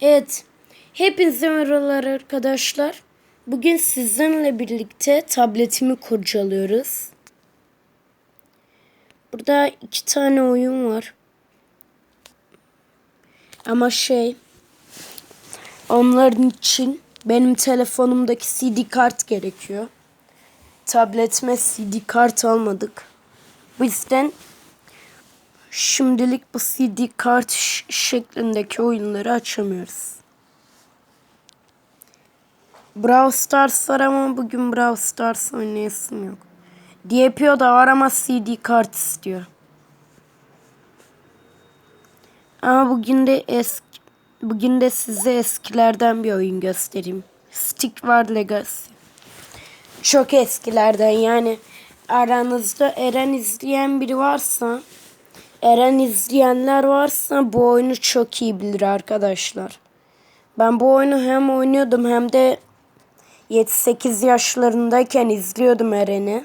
Evet. Hepinize merhabalar arkadaşlar. Bugün sizinle birlikte tabletimi kurcalıyoruz. Burada iki tane oyun var. Ama şey onların için benim telefonumdaki CD kart gerekiyor. Tabletime CD kart almadık. Bu yüzden şimdilik bu CD kart şeklindeki oyunları açamıyoruz. Brawl Stars var ama bugün Brawl Stars oynayasım yok. DPO da var ama CD kart istiyor. Ama bugün de eski bugün de size eskilerden bir oyun göstereyim. Stick War Legacy. Çok eskilerden yani aranızda Eren izleyen biri varsa Eren izleyenler varsa bu oyunu çok iyi bilir arkadaşlar. Ben bu oyunu hem oynuyordum hem de 7-8 yaşlarındayken izliyordum Eren'i.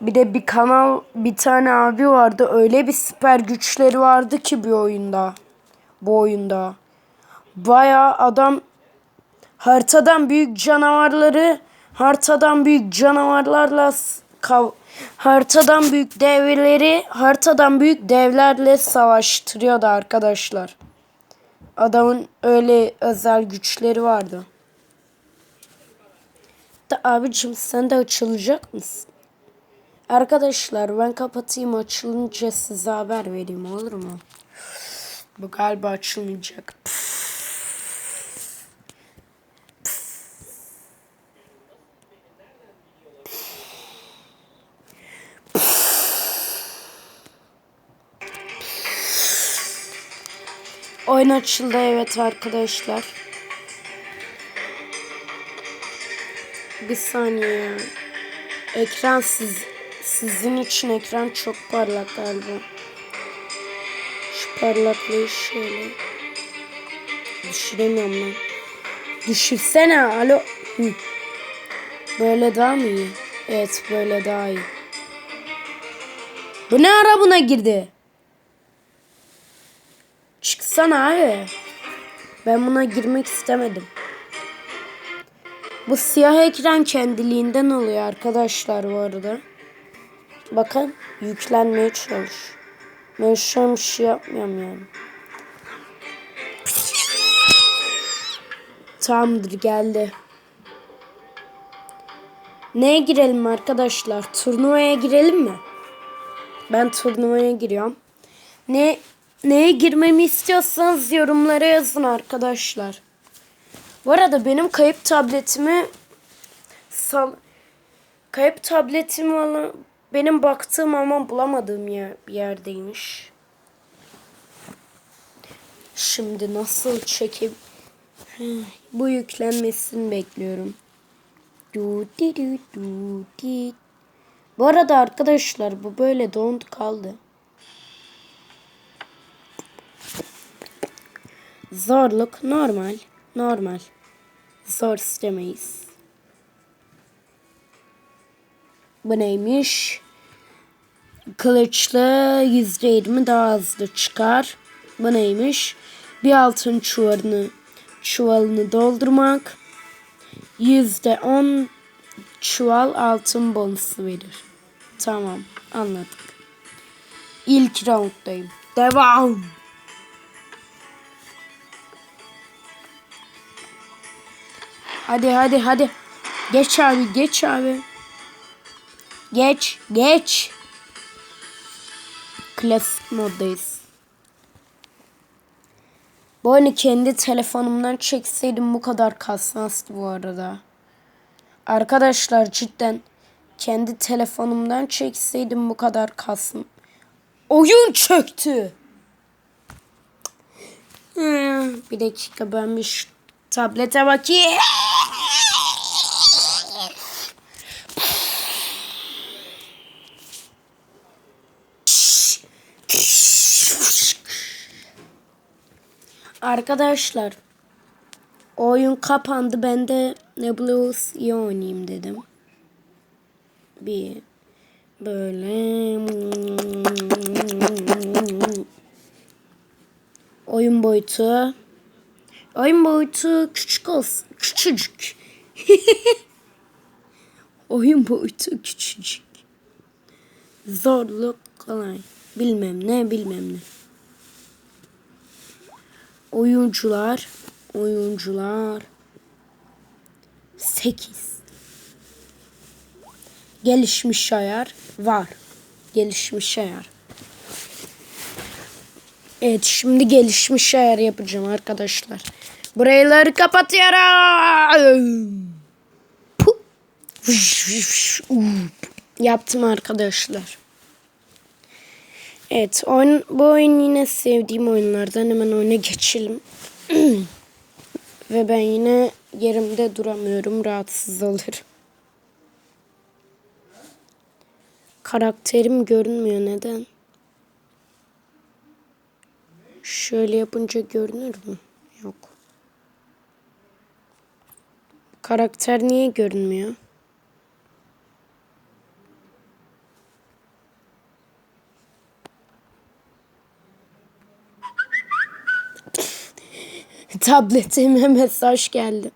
Bir de bir kanal bir tane abi vardı. Öyle bir süper güçleri vardı ki bir oyunda. Bu oyunda. Baya adam haritadan büyük canavarları haritadan büyük canavarlarla kav haritadan büyük devleri haritadan büyük devlerle savaştırıyordu arkadaşlar. Adamın öyle özel güçleri vardı. Da abicim sen de açılacak mısın? Arkadaşlar ben kapatayım açılınca size haber vereyim olur mu? Bu galiba açılmayacak. Oyun açıldı evet arkadaşlar. Bir saniye. Ekran siz, sizin için ekran çok parlak galiba. Şu parlaklığı şöyle. Düşüremiyorum lan. Düşürsene alo. Hı. Böyle daha mı iyi? Evet böyle daha iyi. Bu ne ara buna girdi? Çıksana abi. Ben buna girmek istemedim. Bu siyah ekran kendiliğinden oluyor arkadaşlar bu arada. Bakın yüklenmeye çalış. Ben şu an bir şey yapmıyorum yani. Tamamdır geldi. Neye girelim arkadaşlar? Turnuvaya girelim mi? Ben turnuvaya giriyorum. Ne neye girmemi istiyorsanız yorumlara yazın arkadaşlar. Bu arada benim kayıp tabletimi sal kayıp tabletimi alan benim baktığım ama bulamadığım yer, bir yerdeymiş. Şimdi nasıl çekip bu yüklenmesini bekliyorum. Du di du di. Bu arada arkadaşlar bu böyle don't kaldı. Zorluk normal. Normal. Zor istemeyiz. Bu neymiş? Kılıçlı %20 daha hızlı çıkar. Bu neymiş? Bir altın çuvalını çuvalını doldurmak. %10 çuval altın bonusu verir. Tamam anladık. İlk rounddayım. Devam. Hadi hadi hadi. Geç abi geç abi. Geç geç. Klasik moddayız. Bu oyunu kendi telefonumdan çekseydim bu kadar kasmazdı bu arada. Arkadaşlar cidden kendi telefonumdan çekseydim bu kadar kasm. Oyun çöktü. Hmm, Bir dakika ben bir tablete bakayım. Arkadaşlar oyun kapandı. Ben de Nebulous iyi oynayayım dedim. Bir böyle Oyun boyutu. Oyun boyutu küçük olsun. Küçücük. Oyun boyutu küçücük. Zorluk kolay. Bilmem ne bilmem ne. Oyuncular. Oyuncular. 8. Gelişmiş ayar var. Gelişmiş ayar. Evet şimdi gelişmiş ayar yapacağım arkadaşlar. Burayıları kapatıyorum. Yaptım arkadaşlar. Evet oyun, bu oyun yine sevdiğim oyunlardan hemen oyuna geçelim. Ve ben yine yerimde duramıyorum rahatsız olurum. Karakterim görünmüyor neden? Şöyle yapınca görünür mü? Yok. Karakter niye görünmüyor? Tabletime mesaj geldi.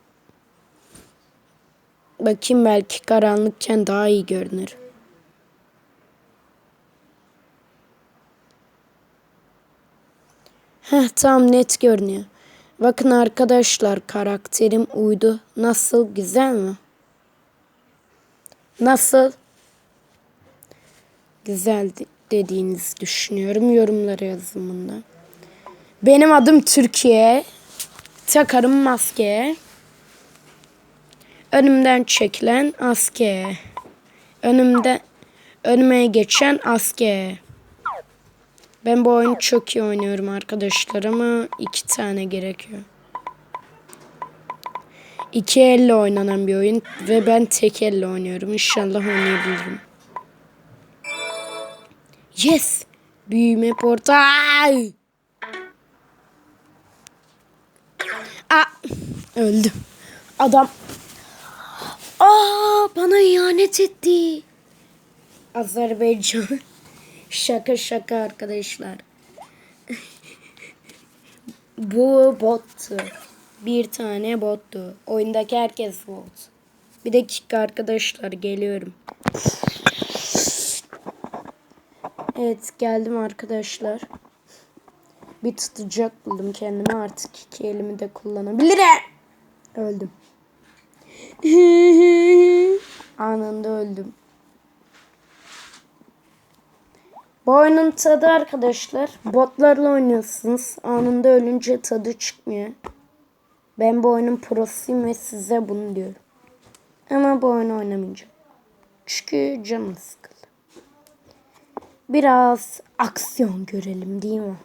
Bakayım belki karanlıkken daha iyi görünür. Heh tamam net görünüyor. Bakın arkadaşlar karakterim uydu. Nasıl güzel mi? Nasıl? Güzel de- dediğinizi düşünüyorum. Yorumlara yazın bundan. Benim adım Türkiye. Takarım maske. Önümden çekilen aske. Önümde önüme geçen aske. Ben bu oyunu çok iyi oynuyorum arkadaşlar ama iki tane gerekiyor. İki elle oynanan bir oyun ve ben tek elle oynuyorum. İnşallah oynayabilirim. Yes! Büyüme portal! Öldüm. Adam Aa, bana ihanet etti. Azerbaycan. şaka şaka arkadaşlar. Bu bottu. Bir tane bottu. Oyundaki herkes bot. Bir dakika arkadaşlar geliyorum. Evet geldim arkadaşlar. Bir tutacak buldum kendime artık iki elimi de kullanabilirim. Öldüm. Anında öldüm. Bu oyunun tadı arkadaşlar botlarla oynuyorsunuz. Anında ölünce tadı çıkmıyor. Ben bu oyunun prosuyum ve size bunu diyorum. Ama bu oyunu oynamayacağım. Çünkü canım sıkıldı. Biraz aksiyon görelim değil mi?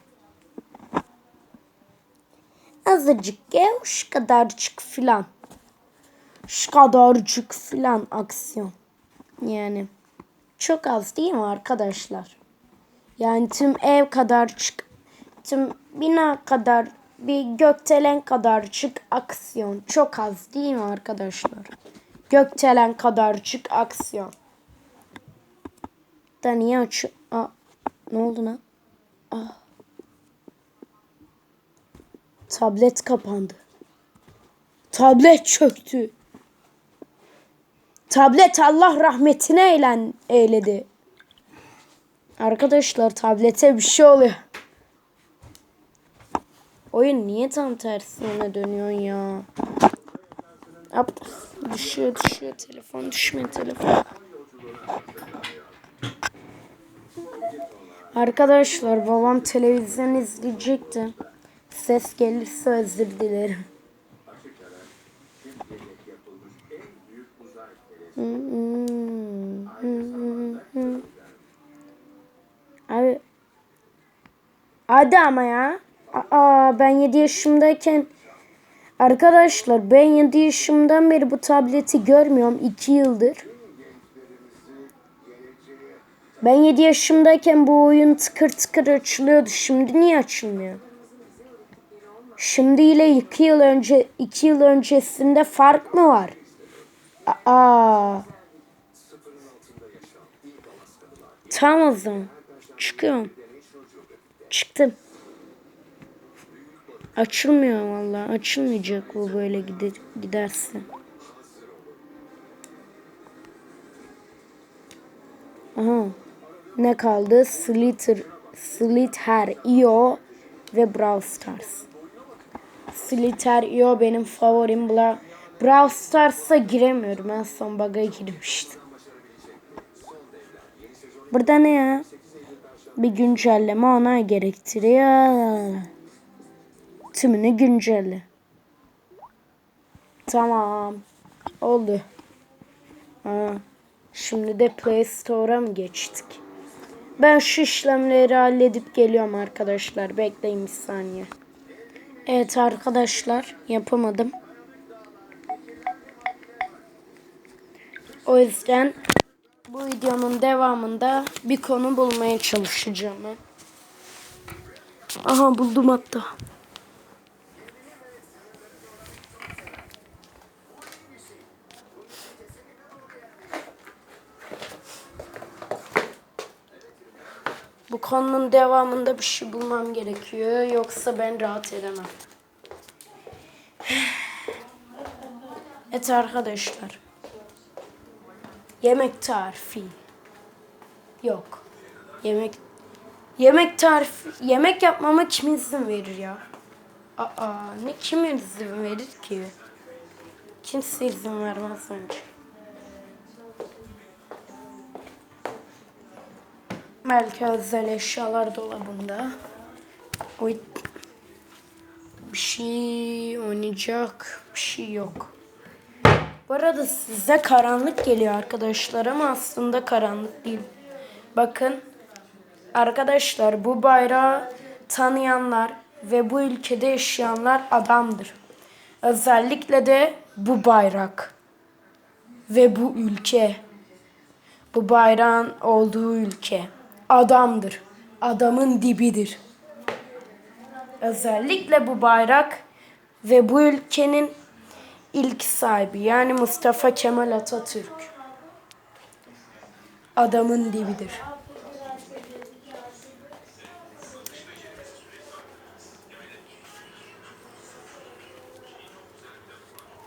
Azıcık gel şu kadarcık filan. Şu kadarcık filan aksiyon. Yani çok az değil mi arkadaşlar? Yani tüm ev kadarcık, tüm bina kadar, bir gökdelen kadarcık aksiyon. Çok az değil mi arkadaşlar? Gökdelen kadarcık aksiyon. Da niye aç... Aa, ne oldu lan? Aa. Tablet kapandı. Tablet çöktü. Tablet Allah rahmetine eylen, eyledi. Arkadaşlar tablete bir şey oluyor. Oyun niye tam tersine dönüyorsun ya? Hop. Düşüyor düşüyor telefon düşme telefon. Arkadaşlar babam televizyon izleyecekti. Ses gelirse özür dilerim. Abi Hadi ama ya. Aa, ben 7 yaşımdayken arkadaşlar ben 7 yaşımdan beri bu tableti görmüyorum 2 yıldır. Ben 7 yaşımdayken bu oyun tıkır tıkır açılıyordu. Şimdi niye açılmıyor? Şimdi ile 2 yıl önce 2 yıl öncesinde fark mı var? Aa. Tamam o zaman. Çıkıyorum. Çıktım. Açılmıyor vallahi. Açılmayacak bu böyle gider, giderse. Aha. Ne kaldı? Slither, Slither, Io ve Brawl Stars. Slither, Io benim favorim. Bla Brawl Stars'a giremiyorum. En son bug'a girmiştim. Burada ne ya? Bir güncelleme ona gerektiriyor. Tümünü güncelle. Tamam. Oldu. Ha. Şimdi de Play Store'a mı geçtik? Ben şu işlemleri halledip geliyorum arkadaşlar. Bekleyin bir saniye. Evet arkadaşlar yapamadım. O yüzden bu videonun devamında bir konu bulmaya çalışacağım. Aha buldum hatta. Bu konunun devamında bir şey bulmam gerekiyor. Yoksa ben rahat edemem. Evet arkadaşlar. Yemek tarifi. Yok. Yemek yemek tarifi yemek yapmama kim izin verir ya? Aa ne kim izin verir ki? Kimse izin vermez bence. Belki özel eşyalar dolabında. Oy. Bir şey oynayacak bir şey yok. Bu arada size karanlık geliyor arkadaşlar ama aslında karanlık değil. Bakın arkadaşlar bu bayrağı tanıyanlar ve bu ülkede yaşayanlar adamdır. Özellikle de bu bayrak ve bu ülke. Bu bayrağın olduğu ülke adamdır. Adamın dibidir. Özellikle bu bayrak ve bu ülkenin ilk sahibi yani Mustafa Kemal Atatürk. Adamın dibidir.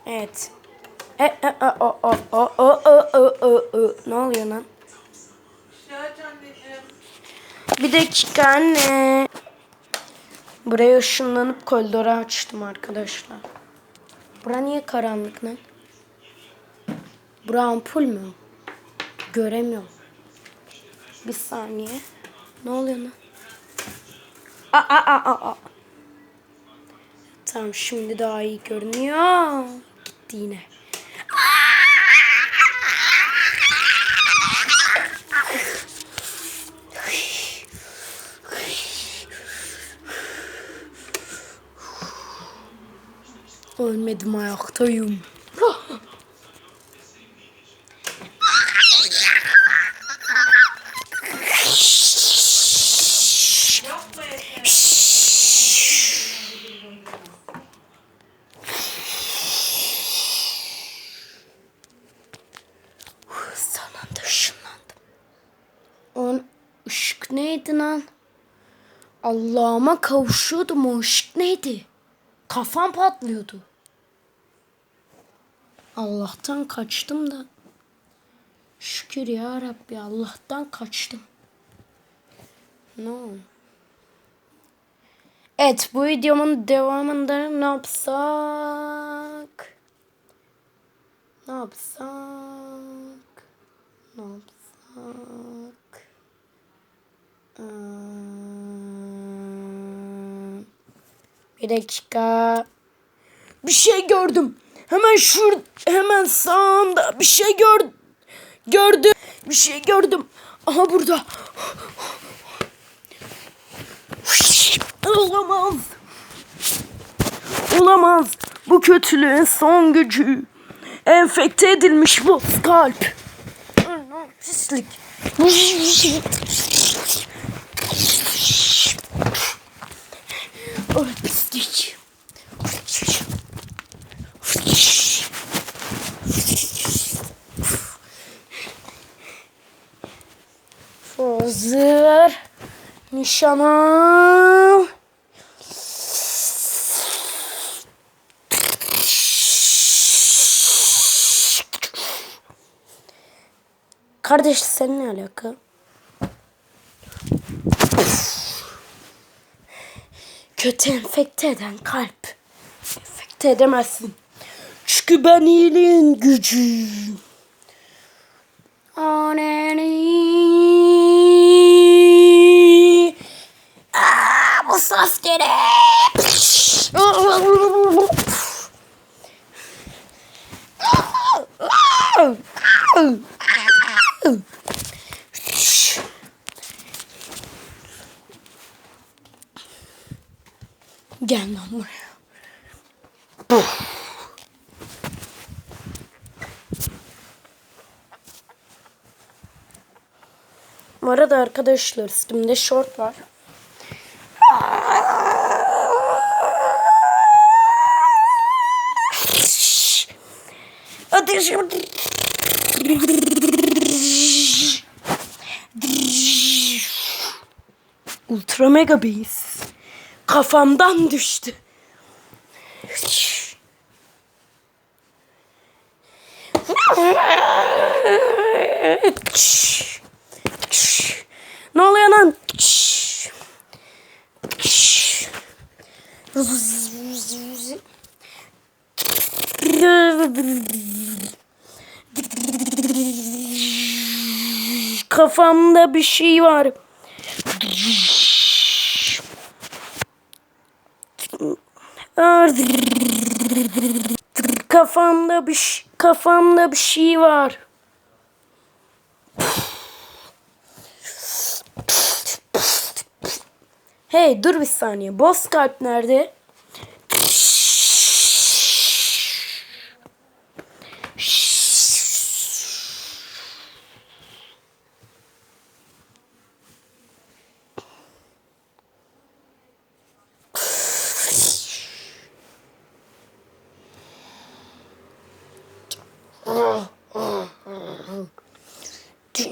Evet. E, e, e, o, o, o, o, o, o, o. Ne oluyor lan? Bir dakika anne. Buraya ışınlanıp koridoru açtım arkadaşlar. Bura niye karanlık lan? Bura ampul mü? Göremiyorum. Bir saniye. Ne oluyor lan? Aa, aa, aa, aa. Tamam şimdi daha iyi görünüyor. Gitti yine. Ölmedim ayaktayım. Sonunda ışınlandım. On ışık neydi lan? Allah'ıma kavuşuyordum o ışık neydi? Kafam patlıyordu. Allah'tan kaçtım da. Şükür ya Rabbi Allah'tan kaçtım. Oldu? Evet bu videomun devamında ne yapsak? Ne yapsak? Ne yapsak? Hmm. Bir dakika. Bir şey gördüm. Hemen şur hemen sağımda bir şey gör gördüm. Bir şey gördüm. Aha burada. Olamaz. Olamaz. Bu kötülüğün son gücü. Enfekte edilmiş bu kalp. Pislik. hazır. Nişan al. Kardeş sen ne alaka? Kötü enfekte eden kalp. Enfekte edemezsin. Çünkü ben iyiliğin gücüyüm. On Bu ses Gel lan buraya. Bu arada arkadaşlar üstümde şort var. Ultra mega beast. Kafamdan düştü. Ne oluyor lan? Kafamda bir şey var. Kafamda bir kafamda bir şey var. Hey dur bir saniye. Boss kalp nerede?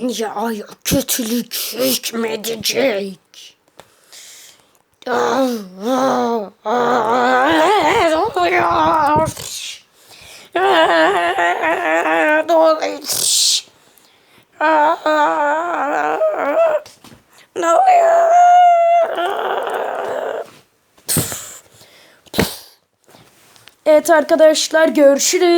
Dünyaya kötülük hükmedecek. Oluyor? Ne oluyor? Evet arkadaşlar görüşürüz.